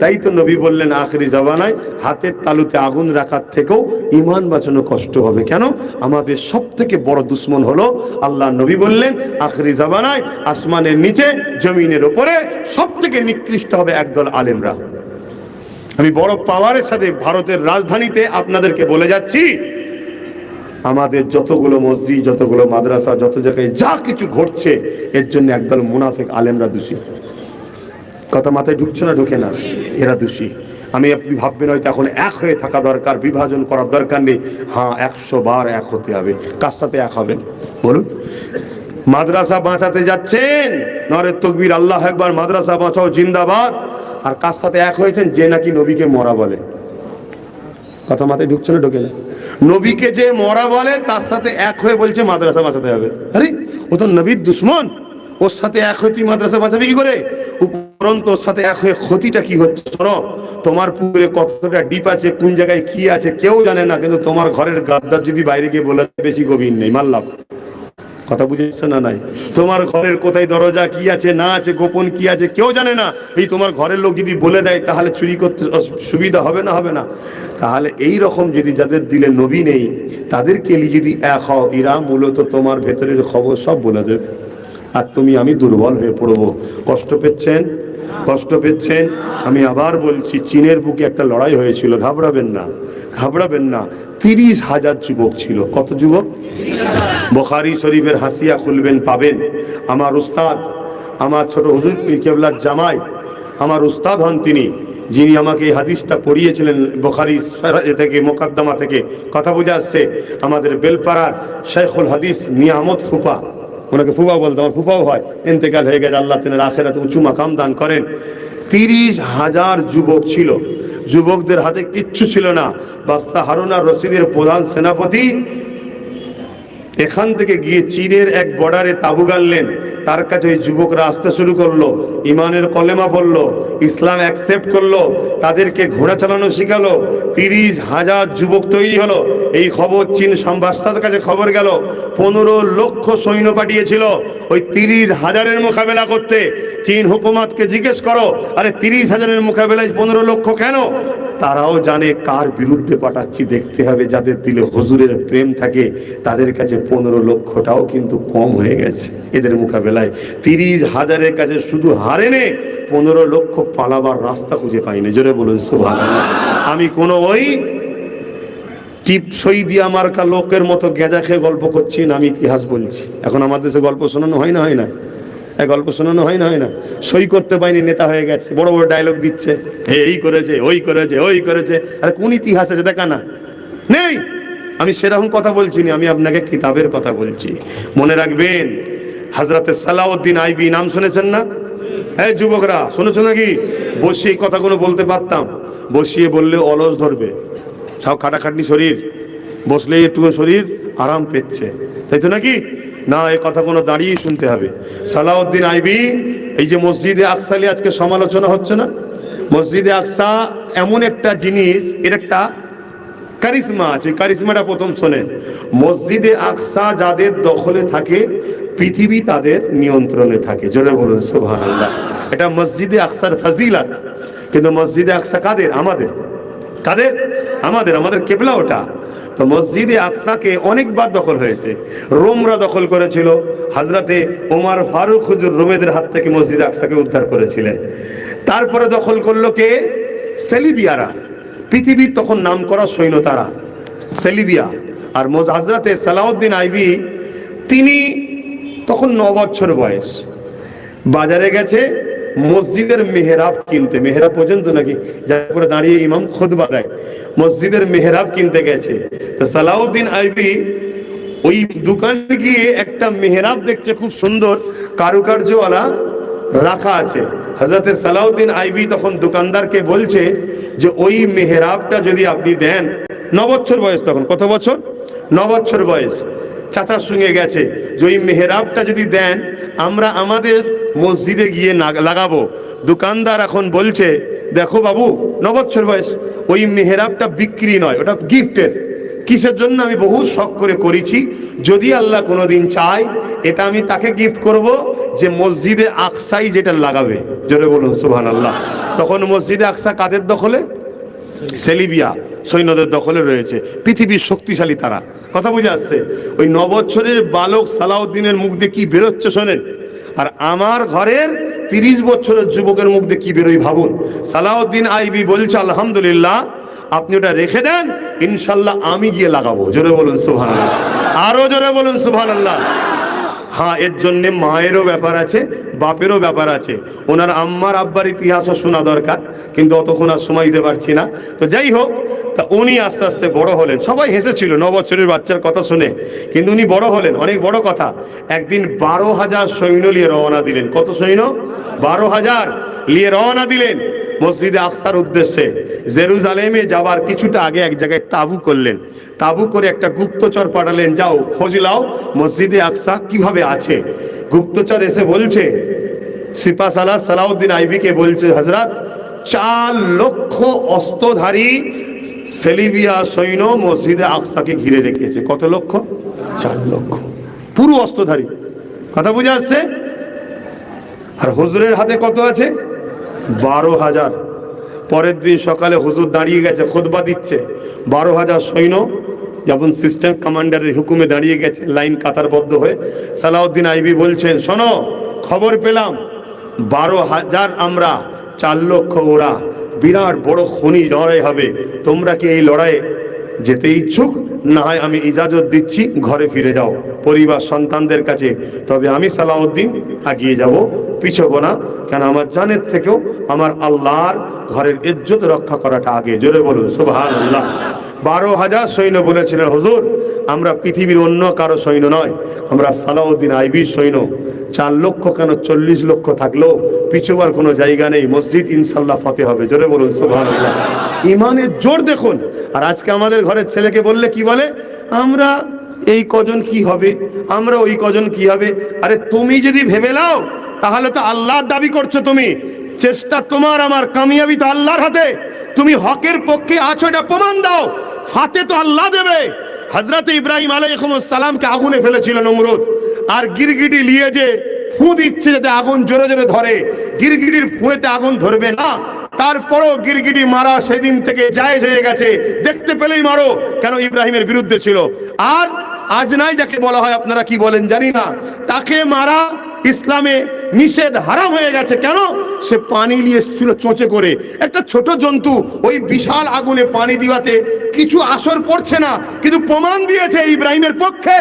তাই তো নবী বললেন আখরি জবানায়, হাতের তালুতে আগুন রাখার থেকেও ইমান বাঁচানো কষ্ট হবে। কেন? আমাদের সব থেকে বড় দুশ্মন হলো আল্লাহ নবী বললেন, আখরি জবানায় আসমানের নিচে, জমিনের ওপরে সব থেকে নিকৃষ্ট হবে একদল আলেমরা। আমি বড় পাওয়ারের সাথে ভারতের রাজধানীতে আপনাদেরকে বলে যাচ্ছি, আমাদের যতগুলো মসজিদ, যতগুলো মাদ্রাসা, যত জায়গায় যা কিছু ঘটছে, এর জন্য একদল মুনাফিক আলেমরা দোষী। কথা মাথায় ঢুকছে না, ঢুকে না। এরা দোষী। আমি আপনি ভাববেন হয়তো এখন এক হয়ে থাকা দরকার, বিভাজন করার দরকার নেই। হ্যাঁ একশো বার এক হতে হবে। কার সাথে এক হবেন? বলুন। মাদ্রাসা বাঁচাতে যাচ্ছেন? নরে তকবির, আল্লাহ একবার মাদ্রাসা বাঁচাও, জিন্দাবাদ। আর কার সাথে এক হয়েছেন? যে নাকি নবীকে মরা বলে। কথা মাথায় ঢুকছে না, ঢোকে না। নবীকে যে মরা বলে, তার সাথে এক হয়ে বলছে, মাদ্রাসা বাঁচাতে হবে। আরে, ও তো নবীর দুশ্মন। ওর সাথে এক হয়ে তুই মাদ্রাসা বাঁচাবে কি করে? উপরন্ত ওর সাথে এক হয়ে ক্ষতিটা কি হচ্ছে শোনো? তোমার পুকুরে কতটা ডিপ আছে, কোন জায়গায় কি আছে, কেউ জানে না, কিন্তু তোমার ঘরের গাদ্দার যদি বাইরে গিয়ে বলে বেশি গভীর নেই মানলাম কথা বুঝেছে না নাই? তোমার ঘরের কোথায় দরজা, কি আছে, না আছে, গোপন কি আছে, কেউ জানে না। এই তোমার ঘরের লোক যদি বলে দেয়, তাহলে চুরি করতে সুবিধা হবে না হবে না। তাহলে এই রকম যদি যাদের দিলে নবী নেই, তাদেরকে যদি এক হও এরা মূলত তোমার ভেতরের খবর সব বলে দেবে। আর তুমি, আমি দুর্বল হয়ে পড়ব। কষ্ট পেচ্ছেন? কষ্ট পেচ্ছেন? আমি আবার বলছি, চীনের বুকে একটা লড়াই হয়েছিল, ঘাবড়াবেন না ঘাবড়াবেন না। তিরিশ হাজার যুবক ছিল। কত যুবক? বোখারি শরীফের হাসিয়া খুলবেন, পাবেন। আমার উস্তাদ, আমার ছোট হুজুর কেবলার জামাই, আমার উস্তাদ হন তিনি, যিনি আমাকে এই হাদিসটা পড়িয়েছিলেন বোখারি থেকে, মোকাদ্দমা থেকে। কথা বুঝে আসছে, আমাদের বেলপাড়ার শেখুল হাদিস নিয়ামত ফুপা। ওনাকে ফুপা বলতো, আমার ফুপাও হয়, ইন্তেকাল হয়ে গেছে, আল্লাহ তিনি আখেরাতে উঁচু মাকাম দান করেন। তিরিশ হাজার যুবক ছিল। যুবকদের হাতে কিচ্ছু ছিল না। বাদশাহ হারুনা রশিদের প্রধান সেনাপতি এখান থেকে গিয়ে চীনের এক বর্ডারে তাবু গাড়লেন। তার কাছে ওই যুবকরা আসতে শুরু করল। ইমানের কলেমা পড়ল। ইসলাম অ্যাকসেপ্ট করল। তাদেরকে ঘোড়া চালানো শিখালো। তিরিশ হাজার যুবক তৈরি হলো। এই খবর চীন সম্বাসার কাছে খবর গেল। পনেরো লক্ষ সৈন্য পাঠিয়েছিল। ওই তিরিশ হাজারের মোকাবেলা করতে। চীন হুকুমাতকে জিজ্ঞেস করো, আরে তিরিশ হাজারের মোকাবেলায় পনেরো লক্ষ কেন? তারাও জানে কার বিরুদ্ধে পাঠাচ্ছি, দেখতে হবে যাদের দিলে হুজুরের প্রেম থাকে, তাদের কাছে পনেরো লক্ষটাও কিন্তু কম হয়ে গেছে। এদের মোকাবেলায় তিরিশ হাজারের কাছে শুধু হারেনে পনেরো লক্ষ পালাবার রাস্তা খুঁজে পাইনি। জোরে বলুন সুভান আমি কোনো ওই টিপ সই দিয়া মার্কা লোকের মতো গেঁজা খেয়ে গল্প করছি না, আমি ইতিহাস বলছি। এখন আমাদের দেশে গল্প শোনানো হয় না হয় না। গল্প শোনানো হয় না হয় না। সই করতে পারিনি, নেতা হয়ে গেছে, বড় বড় ডায়লগ দিচ্ছে। হে, এই করেছে, ওই করেছে ওই করেছে। আরে কোন ইতিহাস আছে, দেখা না। নেই। আমি সেরকম কথা বলছি না আমি আপনাকে কিতাবের কথা বলছি। মনে রাখবেন হাজরাতে সালাউদ্দিন আইবি নাম শুনেছেন না? হ্যাঁ যুবকরা, শুনেছো নাকি? বসিয়ে এই কথাগুলো বলতে পারতাম। বসিয়ে বললে অলস ধরবে। সব খাটাখাটনি শরীর। বসলে একটু শরীর আরাম পেচ্ছে। তাই তো নাকি? না এই কথাগুলো দাঁড়িয়েই শুনতে হবে। সালাউদ্দিন আইবি, এই যে মসজিদে আকসালি আজকে সমালোচনা হচ্ছে না? মসজিদে আকসা এমন একটা জিনিস, এর একটা কারিশমা আছে, কারিশমাটা প্রথম শোনেন। মসজিদে আকসা যাদের দখলে থাকে, পৃথিবী তাদের নিয়ন্ত্রণে থাকে। জোরে বলুন সোভান এটা মসজিদে আকসার ফাজিলাত। কিন্তু মসজিদে আকসা কাদের? আমাদের। কাদের? আমাদের আমাদের কেবলা ওটা। তো মসজিদে আকসাকে অনেকবার দখল হয়েছে। রোমরা দখল করেছিল। হাজরাতে ওমার ফারুক হুজুর রোমেদের হাত থেকে মসজিদ আকসাকে উদ্ধার করেছিলেন। তারপরে দখল করল কে? সেলিবিয়ারা। পৃথিবীর তখন নাম করা সৈন্য তারা। সেলিবিয়া। আর মোজ হাজরাতে সালাউদ্দিন আইবি তিনি তখন ন বছর বয়স। বাজারে গেছে মসজিদের মেহরাব কিনতে, মেহরাব পর্যন্ত নাকি? যার দাঁড়িয়ে ইমাম খুতবা দেয়। মসজিদের মেহরাব কিনতে গেছে। তো সালাউদ্দিন আইবি ওই দোকান গিয়ে একটা মেহরাব দেখছে খুব সুন্দর, কারুকার্যওয়ালা রাখা আছে। হজরতে সালাউদ্দিন আইবি তখন দোকানদারকে বলছে যে, ওই মেহরাবটা যদি আপনি দেন ন বছর বয়স তখন, কত বছর? ন বছর বয়স। চাচার সঙ্গে গেছে। যে ওই মেহরাবটা যদি দেন, আমরা আমাদের মসজিদে গিয়ে লাগাবো। দোকানদার এখন বলছে, দেখো বাবু ন বছর বয়স। ওই মেহরাবটা বিক্রি নয়, ওটা গিফটের। কিসের জন্য আমি বহু শখ করে করেছি। যদি আল্লাহ কোনোদিন চায়, এটা আমি তাকে গিফট করব যে মসজিদে আকসাই যেটা লাগাবে। জোরে বলুন সুবহান আল্লাহ তখন মসজিদে আকসা কাদের দখলে? সেলিবিয়া। সৈন্যদের দখলে রয়েছে। পৃথিবীর শক্তিশালী তারা। কথা বুঝে আসছে? ওই নবছরের বালক সালাউদ্দিনের মুখ দিয়ে কি বেরোচ্ছে শোনেন? আর আমার ঘরের তিরিশ বছরের যুবকের মুখ দিয়ে কি বেরোই ভাবুন? সালাউদ্দিন আইবি বলছে, আলহামদুলিল্লাহ, আপনি ওটা রেখে দেন, ইনশাল্লাহ আমি গিয়ে লাগাবো। জোরে বলুন সুহান আল্লাহ আরও জোরে বলুন সুহান আল্লাহ হ্যাঁ এর জন্যে মায়েরও ব্যাপার আছে, বাপেরও ব্যাপার আছে। ওনার আম্মার আব্বার ইতিহাসও শোনা দরকার, কিন্তু অতক্ষণ আর সময় দিতে পারছি না। তো যাই হোক, তা উনি আস্তে আস্তে বড় হলেন। সবাই হেসেছিল ন বছরের বাচ্চার কথা শুনে, কিন্তু উনি বড় হলেন। অনেক বড় কথা। একদিন বারো হাজার সৈন্য নিয়ে রওনা দিলেন। কত সৈন্য? বারো হাজার। নিয়ে রওনা দিলেন। মসজিদে আকসার উদ্দেশ্যে জেরুজালেমে যাবার কিছুটা আগে এক জায়গায় তাবু করলেন। তাবু করে একটা গুপ্তচর পাঠালেন, যাও, খোঁজ লাও মসজিদে আকসা কীভাবে আছে? গুপ্তচর এসে বলছে সিপা সালাহ সালাউদ্দিন আইবিকে বলছে হজরত চার লক্ষ অস্ত্রধারী সেলিবিয়া সৈন্য মসজিদে আকসাকে ঘিরে রেখেছে। কত লক্ষ? চার লক্ষ। পুরো অস্ত্রধারী। কথা বুঝে আসছে? আর হুজুরের হাতে কত আছে? বারো হাজার। পরের দিন সকালে হুজুর দাঁড়িয়ে গেছে খোদবা দিচ্ছে। বারো হাজার সৈন্য যেমন সিস্টেম কমান্ডারের হুকুমে দাঁড়িয়ে গেছে, লাইন কাতারবদ্ধ হয়ে। সালাউদ্দিন আইবি বলছেন, শোনো, খবর পেলাম। বারো হাজার আমরা, চার লক্ষ ওরা। বিরাট বড় খনি লড়াই হবে। তোমরা কি এই লড়াইয়ে যেতে ইচ্ছুক, না হয় আমি ইজাজত দিচ্ছি, ঘরে ফিরে যাও। পরিবার সন্তানদের কাছে। তবে আমি সালাউদ্দিন আগিয়ে যাব পিছব না। কেন আমার জানের থেকেও আমার আল্লাহর ঘরের ইজ্জত রক্ষা করাটা আগে। জোরে বলুন সুবহান আল্লাহ বারো হাজার সৈন্য বলেছিলেন, হুজুর, আমরা পৃথিবীর অন্য কারও সৈন্য নয়। আমরা সালাউদ্দিন আইবির সৈন্য। চার লক্ষ কেন চল্লিশ লক্ষ থাকলেও পিছুবার কোনো জায়গা নেই। মসজিদ ইনশাল্লাহ ফতে হবে। জোরে বলুন আল্লাহ ইমানের জোর দেখুন। আর আজকে আমাদের ঘরের ছেলেকে বললে কি বলে? আমরা এই কজন কি হবে? আমরা ওই কজন কি হবে? আরে তুমি যদি ভেবে নাও, তাহলে তো আল্লাহর দাবি করছ তুমি। চেষ্টা তোমার, আমার কামিয়াবি তো আল্লাহর হাতে। তুমি হকের পক্ষে আছো, এটা প্রমাণ দাও। ফাতে তো আল্লাহ দেবে। হজরত ইব্রাহিম সালামকে আগুনে ফেলেছিল নমরুদ। আর গিরগিটি নিয়ে যে ফু দিচ্ছে যাতে আগুন জোরে জোরে ধরে। গিরগিটির ফুঁয়েতে আগুন ধরবে না। তারপরও গিরগিটি মারা সেদিন থেকে জায়েজ হয়ে গেছে। দেখতে পেলেই মারো, কেন ইব্রাহিমের বিরুদ্ধে ছিল। আর আজ নাই যাকে বলা হয়, আপনারা কি বলেন জানি না। তাকে মারা ইসলামে নিষেধ হারাম হয়ে গেছে। কেন? সে পানি নিয়ে এসেছিল চোঁচে করে। একটা ছোট জন্তু ওই বিশাল আগুনে পানি দিওয়াতে কিছু আসর পড়ছে না, কিন্তু প্রমাণ দিয়েছে ইব্রাহিমের পক্ষে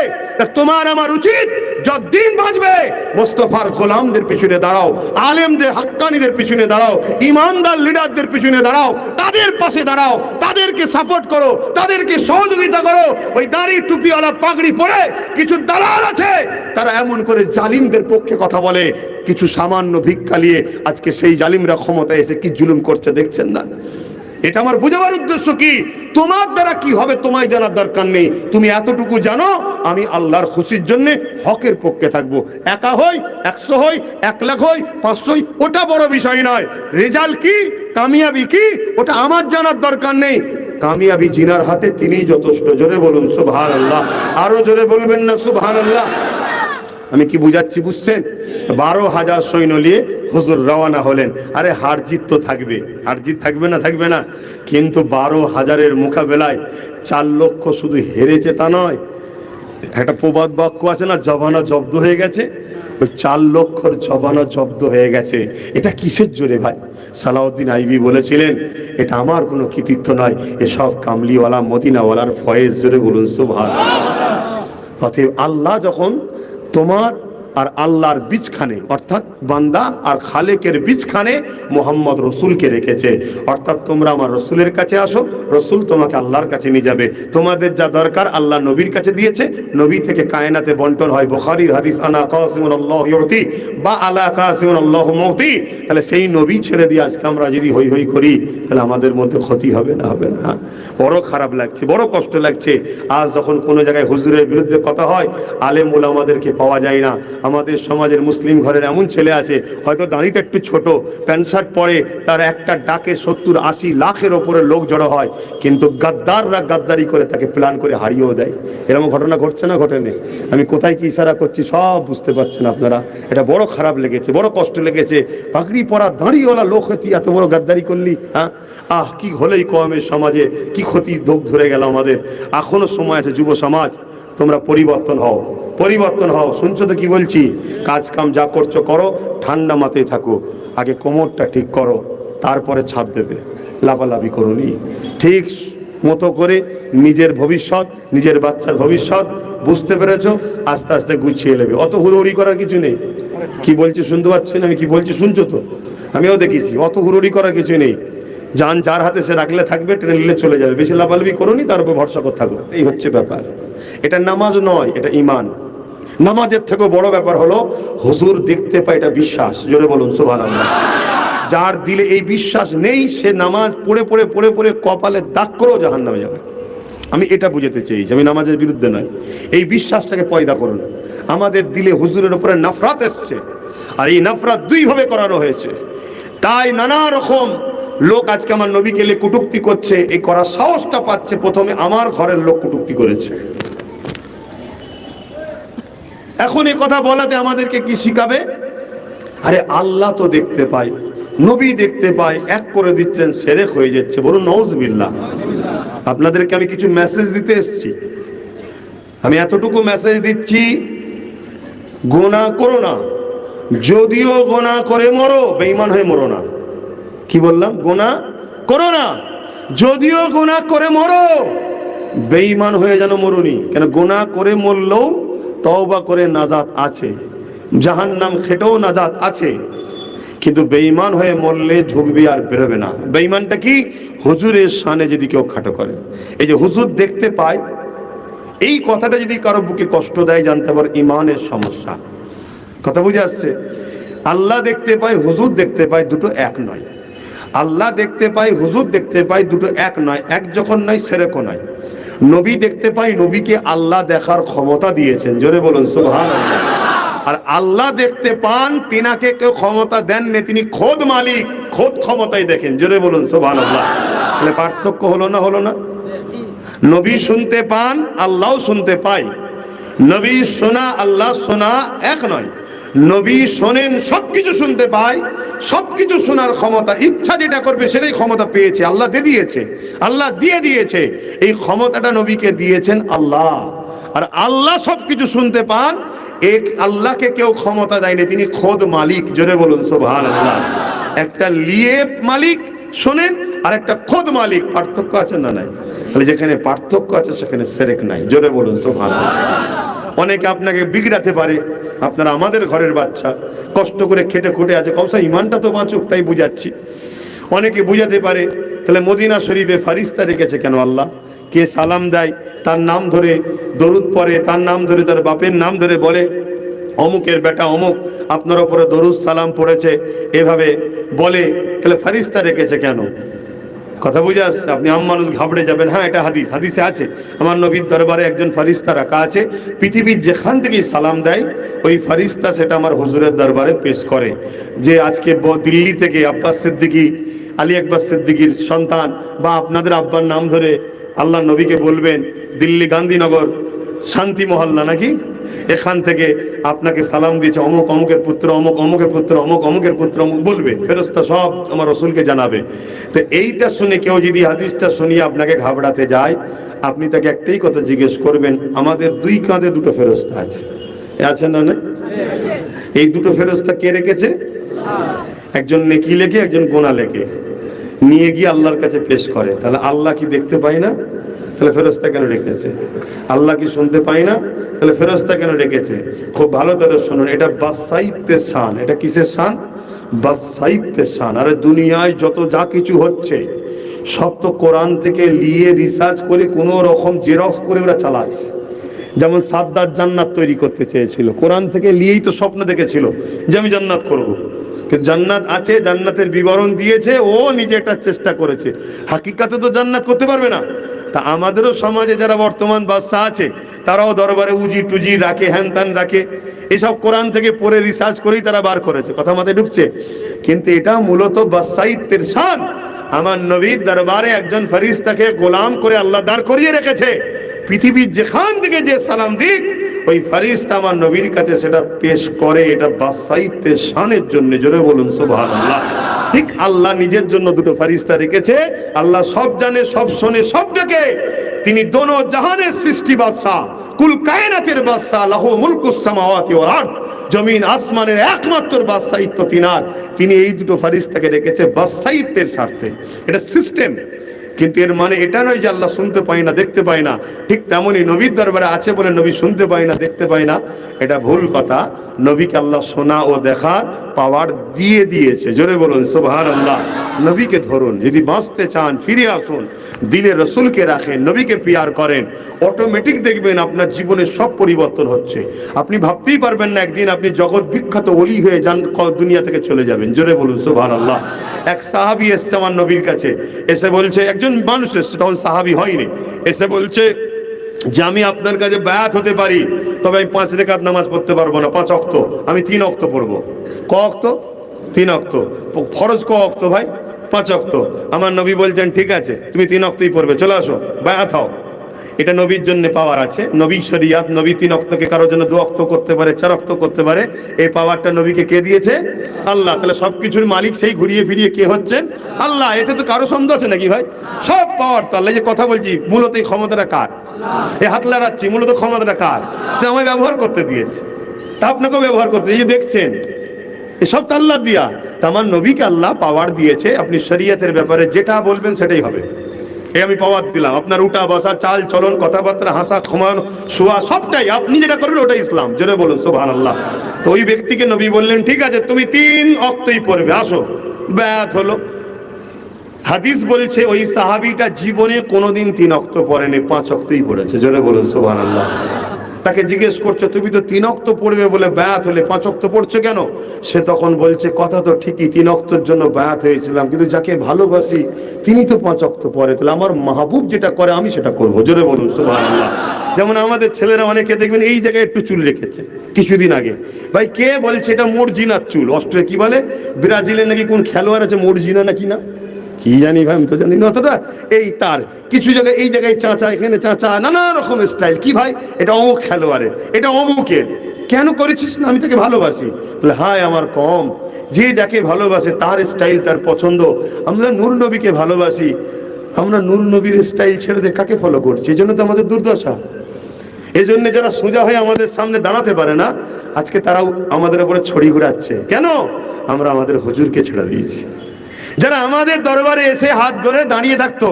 তোমার আমার উচিত যতদিন বাঁচবে, মোস্তফার গোলামদের পিছনে দাঁড়াও, আলেমদের, হাক্কানিদের পিছনে দাঁড়াও, ইমানদার লিডারদের পিছনে দাঁড়াও, তাদের পাশে দাঁড়াও, তাদেরকে সাপোর্ট করো, তাদেরকে সহযোগিতা করো। ওই দাড়ি টুপিওয়ালা পাগড়ি পরে কিছু দালাল আছে, তারা এমন করে জালিমদের পক্ষে কথা বলে, কিছু সামান্য ভিক্ষা নিয়ে আজকে সেই জালিমরা ক্ষমতায় এসে কি জুলুম করছে দেখছেন না? এটা আমার বোঝাবার উদ্দেশ্য কি? তোমার দ্বারা কি হবে তোমায় জানার দরকার নেই। তুমি এতটুকু জানো, আমি আল্লাহর খুশির জন্য হকের পক্ষে থাকব। একা হই, একশো হই, এক লাখ হই, পাঁচশো হই, ওটা বড় বিষয় নয়। রেজাল্ট কি, কামিয়াবি কি, ওটা আমার জানার দরকার নেই। কামিয়াবি জিনার হাতে তিনি যথেষ্ট। জোরে বলুন সুবহান আল্লাহ আরও জোরে বলবেন না সুবহান আল্লাহ আমি কি বুঝাচ্ছি বুঝছেন? বারো হাজার সৈন্য নিয়ে হুজুর রওনা হলেন। আরে হার জিত তো থাকবে। হার জিত থাকবে না থাকবে না। কিন্তু বারো হাজারের মোকাবেলায় চার লক্ষ শুধু হেরেছে তা নয়। একটা প্রবাদ বাক্য আছে না, জবানা জব্দ হয়ে গেছে? ওই চার লক্ষর জবানা জব্দ হয়ে গেছে। এটা কিসের জোরে ভাই? সালাউদ্দিন আইবি বলেছিলেন, এটা আমার কোনো কৃতিত্ব নয়। এসব কামলিওয়ালা, মদিনাওয়ালার ফয়েজ, জোরে বলুন সুভাষ অতএব আল্লাহ যখন তোমার আর আল্লাহর বীজখানে, অর্থাৎ বান্দা আর খালেকের বীজখানে মোহাম্মদ রসুলকে রেখেছে। অর্থাৎ তোমরা আমার রসুলের কাছে আসো, রসুল তোমাকে আল্লাহর কাছে নিয়ে যাবে। তোমাদের যা দরকার আল্লাহ নবীর কাছে দিয়েছে। নবী থেকে কায়নাতে বন্টন হয়, বুখারীর হাদিস, আনা কাসিমুন আল্লাহ ইউতি বা আলা কাসিমুন আল্লাহ মৌতি তাহলে সেই নবী ছেড়ে দিয়ে আজকে আমরা যদি হই হই করি, তাহলে আমাদের মধ্যে ক্ষতি হবে না হবে না হ্যাঁ? বড় খারাপ লাগছে, বড় কষ্ট লাগছে। আজ যখন কোনো জায়গায় হুজুরের বিরুদ্ধে কথা হয় আলেম ওলামাদেরকে পাওয়া যায় না। আমাদের সমাজের মুসলিম ঘরের এমন ছেলে আছে, হয়তো দাঁড়িটা একটু ছোট, প্যান্ট শার্ট পরে তার একটা ডাকে সত্তর, আশি লাখের ওপরে লোক জড়ো হয়, কিন্তু গাদ্দাররা গাদ্দারি করে তাকে প্ল্যান করে হারিয়েও দেয়। এরকম ঘটনা ঘটছে না ঘটেনি? আমি কোথায় কি ইশারা করছি সব বুঝতে পারছেন আপনারা। এটা বড় খারাপ লেগেছে, বড় কষ্ট লেগেছে। পাগড়ি পরা দাঁড়িয়েওয়ালা লোক হতি এত বড় গাদ্দারি করলি হ্যাঁ? আহ, কি হলেই কমের সমাজে, কি ক্ষতি, ধোক ধরে গেল আমাদের। এখনও সময় আছে যুব সমাজ, তোমরা পরিবর্তন হও। পরিবর্তন হও। শুনছো তো কি বলছি? কাজ কাম যা করছ করো, ঠান্ডা মাথায় থাকো। আগে কোমরটা ঠিক করো, তারপরে ছাপ দেবে। লাফালাফি করুনি ঠিক মতো করে নিজের ভবিষ্যৎ, নিজের বাচ্চার ভবিষ্যৎ বুঝতে পেরেছ? আস্তে আস্তে গুছিয়ে নেবে। অত হুড়োহুড়ি করার কিছু নেই। কি বলছি শুনতে পাচ্ছেন? আমি কি বলছি শুনছো তো? আমিও দেখেছি। অত হুড়োহুড়ি করার কিছু নেই। যান যার হাতে সে রাখলে থাকবে, ট্রেন নিলে চলে যাবে। বেশি লাফালাফি করুনি তার উপর ভরসা করে থাকো। এই হচ্ছে ব্যাপার। এটা নামাজ নয়, এটা ইমান নামাজের থেকেও বড় ব্যাপার হলো, হুজুর দেখতে পায় এটা বিশ্বাস। জোরে বলুন সুভান যার দিলে এই বিশ্বাস নেই, সে নামাজ পড়ে পড়ে পড়ে পড়ে কপালে দাগ করেও জাহান নামে যাবে। আমি এটা বুঝাতে চেয়েছি, আমি নামাজের বিরুদ্ধে নয়। এই বিশ্বাসটাকে পয়দা করুন। আমাদের দিলে হুজুরের উপরে নাফরাত এসছে, আর এই নাফরাত দুইভাবে করানো হয়েছে। তাই নানা রকম লোক আজকে আমার নবীকে কুটুক্তি করছে, এই করার সাহসটা পাচ্ছে, প্রথমে আমার ঘরের লোক কুটুক্তি করেছে। এখন এই কথা বলাতে আমাদেরকে কি শিখাবে? আরে আল্লাহ তো দেখতে পাই নবী দেখতে পাই এক করে দিচ্ছেন, সেরেক হয়ে যাচ্ছে। বলুন, নওজবিল্লাহ। আপনাদেরকে আমি কিছু মেসেজ দিতে এসেছি। আমি এতটুকু মেসেজ দিচ্ছি, গোনা করো না। যদিও গোনা করে মরো বেইমান হয়ে মরো না। কি বললাম? গোনা করো না। যদিও গোনা করে মরো বেইমান হয়ে যেন মরুনি। কেন? গোনা করে মরলেও তওবা করে নাজাত আছে। জাহান্নাম খেটেও নাজাত আছে। কিন্তু বেঈমান হয়ে মরলে ঝুঁকবে আর বেরোবে না। বেঈমানটা কি? হুজুরের সানে যদি কেউ খাটো করে। এই যে হুজুর দেখতে পায়, এই কথাটা যদি কারও বুকে কষ্ট দেয়, জানতে পার ইমানের সমস্যা। কথা বুঝে আসছে? আল্লাহ দেখতে পায়, হুজুর দেখতে পায়, দুটো এক নয়। আল্লাহ দেখতে পায়, হুজুর দেখতে পায়, দুটো এক নয়। এক যখন নয়, সেরেকও নয়। নবী দেখতে পাই, নবীকে আল্লাহ দেখার ক্ষমতা দিয়েছেন। জোরে বলুন সুবহান আর আল্লাহ দেখতে পান, তিনাকে কেউ ক্ষমতা দেননি, তিনি খোদ মালিক, খোদ ক্ষমতায় দেখেন। জোরে বলুন সুবহান আল্লাহ তাহলে পার্থক্য হলো না হলো না? নবী শুনতে পান, আল্লাহও শুনতে পাই নবী শোনা, আল্লাহ শোনা এক নয়। নবী শোনেন, সবকিছু শুনতে পায়, সবকিছু শোনার ক্ষমতা, ইচ্ছা যেটা করবে সেটাই ক্ষমতা পেয়েছে, আল্লাহ দিয়ে দিয়েছে, আল্লাহ দিয়ে দিয়েছে। এই ক্ষমতাটা নবীকে দিয়েছেন আল্লাহ। আর আল্লাহ সবকিছু শুনতে পান এক আল্লাহকে কেউ ক্ষমতা দেয়নি, তিনি খোদ মালিক, জোরে বলুন সোভান আল্লাহ একটা লিয়ে মালিক শোনেন, আর একটা খোদ মালিক, পার্থক্য আছে না নাই? তাহলে যেখানে পার্থক্য আছে, সেখানে সেরেক নাই, জোরে বলুন সোভান অনেকে আপনাকে বিগড়াতে পারে। আপনারা আমাদের ঘরের বাচ্চা। কষ্ট করে খেটে খুঁটে আছে। কমসা ইমানটা তো বাঁচুক, তাই বুঝাচ্ছি। অনেকে বুঝাতে পারে, তাহলে মদিনা শরীফে ফারিস্তা রেখেছে কেন আল্লাহ? কে সালাম দেয়, তার নাম ধরে দরুদ পরে তার নাম ধরে তার বাপের নাম ধরে বলে, অমুকের বেটা অমুক, আপনার ওপরে দরুদ সালাম পড়েছে, এভাবে বলে, তাহলে ফারিস্তা রেখেছে কেন? কথা বুঝে আসছে? আপনি আম মানুষ ঘাবড়ে যাবেন। হ্যাঁ এটা হাদিস। হাদিসে আছে। আমার নবীর দরবারে একজন ফারিস্তা রাখা আছে। পৃথিবীর যেখান থেকেই সালাম দেয়, ওই ফারিস্তা সেটা আমার হুজুরের দরবারে পেশ করে। যে আজকে দিল্লি থেকে আব্বাস সিদ্দিকি, আলী আকবর সিদ্দিকির সন্তান বা আপনাদের আব্বার নাম ধরে আল্লাহ নবীকে বলবেন, দিল্লি গান্ধীনগর শান্তি মহল্লা নাকি? এখান থেকে আপনাকে সালাম দিয়েছে, অমুক, অমুকের পুত্র, অমুক, অমুকের পুত্র, অমুক, অমুকের পুত্র, অমুক বলবে। ফেরস্তা সব আমার রসুলকে জানাবে। তো এইটা শুনে কেউ যদি হাদিসটা শুনিয়ে আপনাকে ঘাবড়াতে যায়, আপনি তাকে একটাই কথা জিজ্ঞেস করবেন, আমাদের দুই কাঁধে দুটো ফেরস্তা আছে। আছে না না এই দুটো ফেরস্তা কে রেখেছে? একজন নেকি লেখে, একজন গোনা লেখে। নিয়ে গিয়ে আল্লাহর কাছে পেশ করে। তাহলে আল্লাহ কি দেখতে পায় না? তাহলে ফেরস্তা কেন রেখেছে আল্লাহ কি শুনতে পাই না? তাহলে ফেরস্তা কেন রেখেছে খুব ভালো করে শুনুন, এটা বাসাইত্যের শান। এটা কিসের শান? বাসাইত্যের শান। আরে দুনিয়ায় যত যা কিছু হচ্ছে, সব তো কোরআন থেকে নিয়ে রিসার্চ করে কোনো রকম জেরক্স করে ওরা চালাচ্ছে। যেমন সাদ্দার জান্নাত তৈরি করতে চেয়েছিল। কোরআন থেকে নিয়েই তো স্বপ্ন দেখেছিল যে আমি জান্নাত করব। জান্নাত আছে, জান্নাতের বিবরণ দিয়েছে, ও নিজেটা চেষ্টা করেছে। হাকিকাতে তো জান্নাত করতে পারবে না। তা আমাদেরও সমাজে যারা বর্তমান বাচ্চা আছে, তারাও দরবারে উজি টুজি রাখে হ্যান ত্যান রাখে। এসব কোরআন থেকে পড়ে রিসার্চ করেই তারা বার করেছে। কথা মাথায় ঢুকছে? কিন্তু এটা মূলত বাসাইত্যের শান। আমার নবীর দরবারে একজন ফরিস্তাকে গোলাম করে আল্লাহ দাঁড় করিয়ে রেখেছে। পৃথিবীর যেখান থেকে যে সালাম দিক, ওই ফারিস্তা আমার নবীর কাছে সেটা পেশ করে। এটা বাসাইত্যের শানের জন্য। জোরে বলুন সোভান আল্লাহ ঠিক আল্লাহ নিজের জন্য দুটো ফারিস্তা রেখেছে। আল্লাহ সব জানে, সব শোনে, সব ডাকে। তিনি দোনো জাহানের সৃষ্টি বাদশাহ। কুল কায়নাতের বাদশাহ, লাহু মুলকুস সামাওয়াতি ওয়াল আরদ। জমিন আসমানের একমাত্র বাদশাহিত্ব তিনার। তিনি এই দুটো ফারিস্তাকে রেখেছে বাদশাহিত্বের স্বার্থে। এটা সিস্টেম কিন্তু এর মানে এটা নয় যে আল্লাহ শুনতে পাই না, দেখতে পাই না। ঠিক তেমনই নবীর দরবারে আছে বলে নবী শুনতে পাই না, দেখতে পাই না। এটা ভুল কথা। নবীকে আল্লাহ শোনা ও দেখার পাওয়ার দিয়ে দিয়েছে। জোরে বলুন সোভার আল্লাহ নবীকে ধরুন, যদি বাঁচতে চান, ফিরে আসুন দিলে রসুলকে রাখেন, নবীকে পিয়ার করেন অটোমেটিক দেখবেন আপনার জীবনে সব পরিবর্তন হচ্ছে। আপনি ভাবতেই পারবেন না একদিন আপনি জগৎ বিখ্যাত অলি হয়ে যান দুনিয়া থেকে চলে যাবেন। জোরে বলুন সোভার আল্লাহ এক সাহাবি এসছে আমার নবীর কাছে, এসে বলছে, একজন মানুষ এসছে, তখন সাহাবি হয়নি। এসে বলছে, যে আমি আপনার কাছে ব্যায়াত হতে পারি, তবে আমি পাঁচ রেখাত নামাজ পড়তে পারব না, পাঁচ অক্ত, আমি তিন অক্ত পড়ব। ক অক্ত? তিন অক্ত। ফরজ ক অক্ত ভাই? পাঁচ অক্ত আমার নবী বলছেন, ঠিক আছে, তুমি তিন অক্তই পড়বে, চলে আসো ব্যায়াত হও। এটা নবীর জন্য পাওয়ার আছে। নবী শরিয়াত, নবী তিন অক্তকে কারোর জন্য দু অক্ত করতে পারে, চার অক্ত করতে পারে। এই পাওয়ারটা নবীকে কে দিয়েছে? আল্লাহ। তাহলে সব কিছুর মালিক সেই ঘুরিয়ে ফিরিয়ে কে হচ্ছেন? আল্লাহ। এতে তো কারও সন্দেহ আছে নাকি ভাই? সব পাওয়ার তো আল্লাহ। যে কথা বলছি, মূলত এই ক্ষমতাটা কার? এই হাত লাড়াচ্ছি, মূলত ক্ষমতাটা কার? তো আমায় ব্যবহার করতে দিয়েছে। তা আপনাকেও ব্যবহার করতে এই যে দেখছেন এসব তো আল্লাহ দিয়া। তা আমার নবীকে আল্লাহ পাওয়ার দিয়েছে, আপনি শরীয়তের ব্যাপারে যেটা বলবেন সেটাই হবে। এই আমি পাওয়ার দিলাম, আপনার উঠা বসা, চাল চলন, কথাবার্তা, হাসা ক্ষমান শোয়া, সবটাই আপনি যেটা করবেন ওটাই ইসলাম। জোরে বলুন সোভান আল্লাহ তো ওই ব্যক্তিকে নবী বললেন, ঠিক আছে, তুমি তিন অক্তই পড়বে, আসো। ব্যাত হলো। হাদিস বলছে, ওই সাহাবিটা জীবনে কোনোদিন তিন অক্ত পড়েনি, পাঁচ অক্তই পড়েছে। জোরে বলুন সোভান আল্লাহ তাকে জিজ্ঞেস করছ, তুমি তো তিন অক্ত পড়বে বলে ব্যায়াত হলে পাঁচ অক্ত পড়ছো কেন? সে তখন বলছে, কথা তো ঠিকই, তিন অক্তর জন্য ব্যায়াত হয়েছিলাম, কিন্তু যাকে ভালোবাসি, তিনি তো পাঁচ অক্ত পড়ে। তাহলে আমার মাহবুব যেটা করে, আমি সেটা করব। জোরে বলুন, সুবহানাল্লাহ। যেমন আমাদের ছেলেরা অনেকে দেখবেন, এই জায়গায় একটু চুল রেখেছে কিছুদিন আগে। ভাই, কে বলছে এটা মর্জিনার চুল? অস্ট্রেলিয়া কি বলে? ব্রাজিলে নাকি কোন খেলোয়াড় আছে মর্জিনা নাকি না? কি জানি ভাই, আমি তো জানি না। অতটা এই তার, কিছু জায়গায় এই জায়গায় চাঁচা, এখানে চাঁচা, নানা রকম স্টাইল কি ভাই? এটা অমুক খেলোয়াড়ের, এটা অমুকের। কেন করেছিস না? আমি তাকে ভালোবাসি। তাহলে হায় আমার কম। যে যাকে ভালোবাসে, তার স্টাইল তার পছন্দ। আমরা নূর নবীকে ভালোবাসি। আমরা নূর নবীর স্টাইল ছেড়ে দিয়ে কাকে ফলো করছি? এই জন্য তো আমাদের দুর্দশা। এই জন্য যারা সোজা হয়ে আমাদের সামনে দাঁড়াতে পারে না, আজকে তারাও আমাদের উপরে ছড়ি ঘুরাচ্ছে। কেন? আমরা আমাদের হুজুরকে ছেড়ে দিয়েছি। যারা আমাদের দরবারে এসে হাত ধরে দাঁড়িয়ে থাকতো,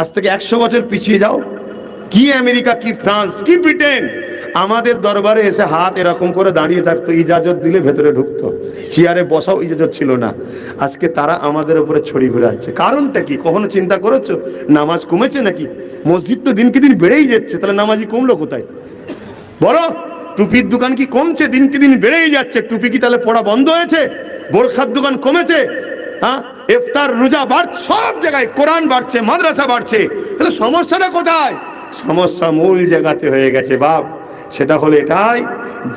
আজ থেকে একশো বছর পিছিয়ে যাও। কি আমেরিকা, কি ফ্রান্স, কি ব্রিটেন, আমাদের দরবারে এসে হাত এরকম করে দাঁড়িয়ে থাকতো, ইজাজত দিলে ভেতরে ঢুকতো। চেয়ারে বসাও ইজাজত ছিল না। আজকে তারা আমাদের উপরে ছড়ি ঘুরাচ্ছে কারণটা কি? কখনো চিন্তা করেছ? নামাজ কমেছে নাকি? মসজিদ তো দিনকে দিন বেড়েই যাচ্ছে, তাহলে নামাজি কমলো কোথায়? বলো, টুপির দোকান কি কমছে? দিনকে দিন বেড়েই যাচ্ছে। টুপি কি তাহলে পড়া বন্ধ হয়েছে? বোরখার দোকান কমেছে? হ্যাঁ? ইফতার, রোজা বাড়ছে, সব জায়গায় কোরআন বাড়ছে, মাদ্রাসা বাড়ছে। তাহলে সমস্যাটা কোথায়? সমস্যা মূল জায়গাতে হয়ে গেছে বাপ। সেটা হলো এটাই,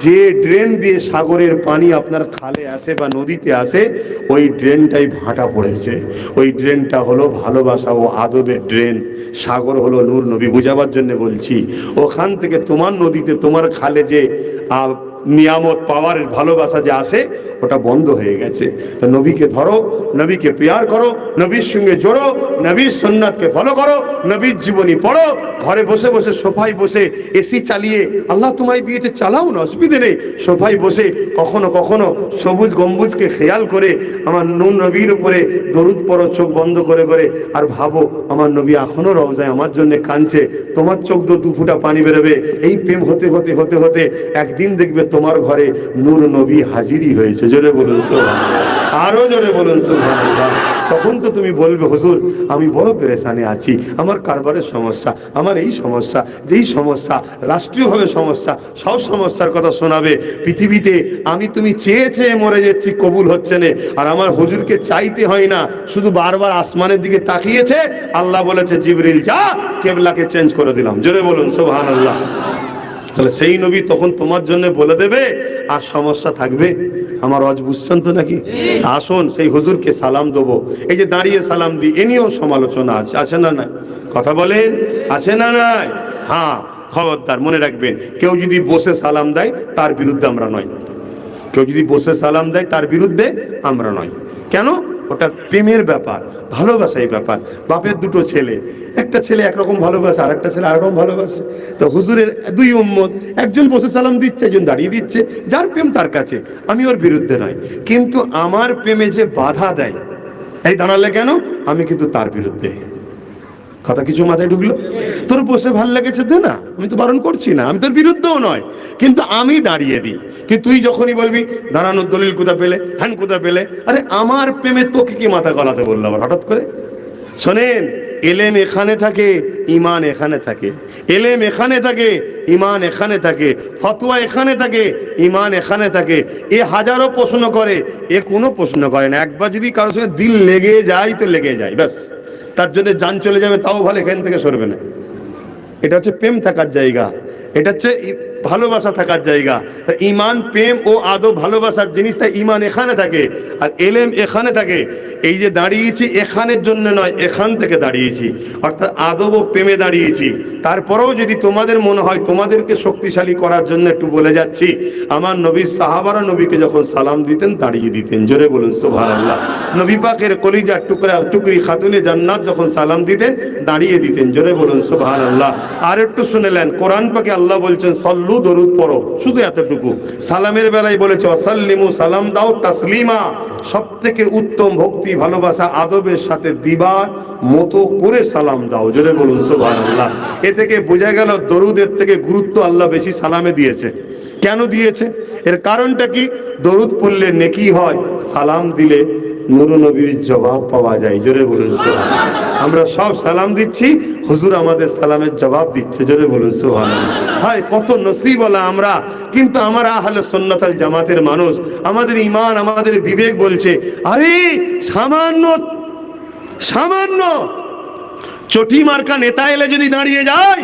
যে ড্রেন দিয়ে সাগরের পানি আপনার খালে আসে বা নদীতে আসে, ওই ড্রেনটাই ভাটা পড়েছে। ওই ড্রেনটা হলো ভালোবাসা ও আদবের ড্রেন। সাগর হলো নূর নবী, বুঝাবার জন্য বলছি। ওখান থেকে তোমার নদীতে, তোমার খালে যে নিয়ামত পাওয়ার ভালোবাসা যে আসে ওটা বন্ধ হয়ে গেছে। তো নবীকে ধরো, নবীকে পেয়ার করো, নবীর সঙ্গে জোড়ো, নবীর সন্ন্যাতকে ফলো করো, নবীর জীবনী পড়ো, ঘরে বসে বসে সোফায় বসে এসি চালিয়ে, আল্লাহ তোমায় দিয়েছে, চালাও না, অসুবিধে নেই। সোফায় বসে কখনো কখনো সবুজ গম্বুজকে খেয়াল করে আমার নুন নবীর উপরে দরুদ পড়ো, চোখ বন্ধ করে করে, আর ভাবো, আমার নবী এখনও রওজায় আমার জন্য কাঁদছে, তোমার চোখ দো দু ফুটা পানি বেরোবে। এই প্রেম হতে হতে হতে হতে একদিন দেখবে তোমার ঘরে নূর নবী হাজিরি হয়েছে। জোরে বলুন আরও জোরে বলুন তখন তো তুমি বলবে, হুজুর, আমি বড় পেরেশানে আছি। আমার কারবারের সমস্যা, আমার এই সমস্যা, যেই সমস্যা, রাষ্ট্রীয়ভাবে সমস্যা, সব সমস্যার কথা শোনাবে। পৃথিবীতে আমি তুমি চেয়ে চেয়ে মরে যাচ্ছি, কবুল হচ্ছে না। আর আমার হুজুরকে চাইতে হয় না, শুধু বারবার আসমানের দিকে তাকিয়েছে। আল্লাহ বলেছে, জিবরিল, যা, কেবলাকে চেঞ্জ করে দিলাম। জোরে বলুন সোহান আল্লাহ। তাহলে সেই নবী তখন তোমার জন্য বলে দেবে, আর সমস্যা থাকবে। আমার অজ বুঝছেন তো নাকি? আসুন, সেই হুজুরকে সালাম দেবো। এই যে দাঁড়িয়ে সালাম দিই, এ নিয়েও সমালোচনা আছে। আছে না নাই? কথা বলেন? আছে না নাই? হ্যাঁ খবরদার, মনে রাখবেন, কেউ যদি বসে সালাম দেয়, তার বিরুদ্ধে আমরা নয়। কেউ যদি বসে সালাম দেয়, তার বিরুদ্ধে আমরা নয়। কেন? ওটা প্রেমের ব্যাপার, ভালোবাসাই ব্যাপার। বাপের দুটো ছেলে, একটা ছেলে একরকম ভালোবাসে আর একটা ছেলে আরেকরকম ভালোবাসে। তো হুজুরের দুই উম্মত, একজন বসে সালাম দিচ্ছে, একজন দাঁড়িয়ে দিচ্ছে, যার প্রেম তার কাছে, আমি ওর বিরুদ্ধে নয়। কিন্তু আমার প্রেমে যে বাধা দেয়, এই দাঁড়ালে কেন? আমি কিন্তু তার বিরুদ্ধে। কথা কিছু মাথায় ঢুকলো? তোর বসে ভালো লেগেছে দে না, আমি তো বারণ করছি না, আমি তোর বিরুদ্ধেও নয়, কিন্তু আমি দাঁড়িয়ে দিই। কিন্তু তুই যখনই বলবি, দাঁড়ানোর দলিল কোথা পেলে? হ্যান, কোথা পেলে? আরে, আমার প্রেমে তোকে কি মাথা গলাতে বলল আবার, হঠাৎ করে? শোনেন, এলেম এখানে থাকে, ইমান এখানে থাকে। এলেম এখানে থাকে, ইমান এখানে থাকে। ফতোয়া এখানে থাকে, ইমান এখানে থাকে। এ হাজারো প্রশ্ন করে, এ কোনো প্রশ্ন করে না। একবার যদি কারোর সঙ্গে দিল লেগে যায়, তো লেগে যায়, ব্যাস। তার জন্য যান চলে যাবে, তাও ভালো, এখান থেকে সরবে না। এটা হচ্ছে প্রেম থাকার জায়গা। এটা হচ্ছে ভালোবাসা থাকার জায়গা। তা ইমান, প্রেম ও আদো ভালোবাসার জিনিসটা ইমান এখানে থাকে। আর এলেম এখানে থাকে। এই যে দাঁড়িয়েছি এখানের জন্য নয়, এখান থেকে দাঁড়িয়েছি। অর্থাৎ আদব ও প্রেমে দাঁড়িয়েছি। তারপরেও যদি তোমাদের মনে হয়, তোমাদেরকে শক্তিশালী করার জন্য একটু বলে যাচ্ছি, আমার নবীর সাহাবারা নবীকে যখন সালাম দিতেন, দাঁড়িয়ে দিতেন। জোরে বলুন সোভার আল্লাহ নবী পাকের কলিজার টুকরা, টুকরি খাতুনে জান্নাত যখন সালাম দিতেন, দাঁড়িয়ে দিতেন। জোরে বলুন সোভার আল্লাহ আর একটু শুনেলেন কোরআন পাকে আল্লাহ বলছেন, সল্লু দরুদ পড়ো, শুধু এতটুকু। সালামের বেলায় বলেছে, অসাল্লিমু সালাম দাও তাসলিমা। সব থেকে উত্তম ভক্তি, ভালোবাসা, আদবের সাথে দিবার মতো করে সালাম দাও। জোরে বলুন আল্লাহ এ থেকে বোঝা গেল, দরুদের থেকে গুরুত্ব আল্লাহ বেশি সালামে দিয়েছে। কেন দিয়েছে? এর কারণটা কি? দরুদ পড়লে নেকি হয়, সালাম দিলে নুর নবীর জবাব পাওয়া যায়। জোরে বলুন আমরা সব সালাম দিচ্ছি, হুজুর আমাদের সালামের জবাব দিচ্ছে। জোরে বলুন সোহান হায়, কত নসিবলা আমরা। কিন্তু আমরা আহলে সন্ন্যতাল জামাতের মানুষ, আমাদের ইমান আমাদের বিবেক বলছে, আরে, সামান্য সামান্য চটি মার্কা নেতা এলে যদি দাঁড়িয়ে যায়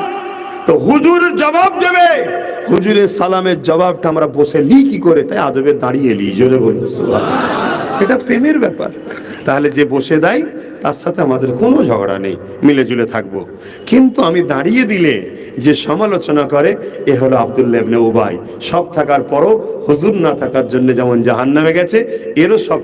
তো হুজুর জবাব দেবে। হুজুরের সালামের জবাবটা আমরা বসে লি কি করে? তাই আদবে দাঁড়িয়ে লি জোরে বলি এটা প্রেমের ব্যাপার। তাহলে যে বসে দেয়, তার সাথে আমাদের কোনো ঝগড়া নেই, মিলে জুলে থাকব। কিন্তু আমি দাঁড়িয়ে দিলে যে সমালোচনা করে, এ হলো আবদুল্লাহ ইবনে উবাই। সব থাকার পরও হুজুর না থাকার জন্য যেমন জাহান্নামে গেছে, এরও সব